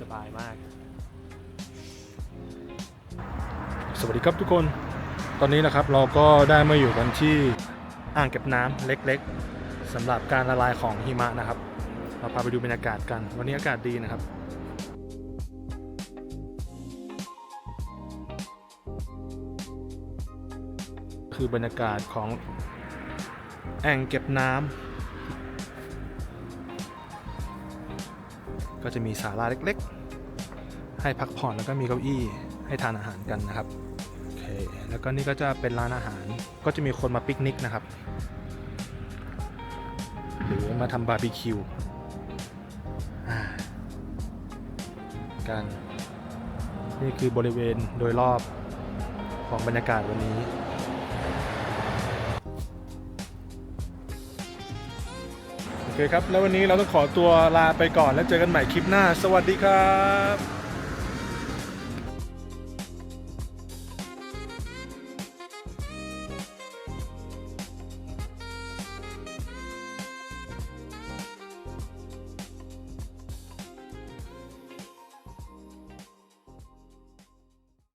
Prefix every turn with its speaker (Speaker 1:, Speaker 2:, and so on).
Speaker 1: สบายมาก สวัสดีครับทุกคน ตอนนี้นะครับเราก็ได้มาอยู่กันที่อ่างเก็บน้ำเล็กๆสำหรับการละลายของหิมะนะครับ เราพาไปดูบรรยากาศกัน วันนี้อากาศดีนะครับคือบรรยากาศของแอ่งเก็บน้ำ ก็จะมีศาลาเล็กๆ ให้พักผ่อนแล้วก็มีเก้าอี้ให้ทานอาหารกันนะครับโอเคแล้วก็นี่ก็จะเป็นร้านอาหารก็จะมีคนมาปิกนิกนะครับ หรือมาทำบาร์บีคิวกันนี่คือบริเวณโดยรอบของบรรยากาศวันนี้ เคครับ แล้ววันนี้เราต้องขอตัวลาไปก่อนแล้วเจอกันใหม่คลิปหน้า สวัสดีครับ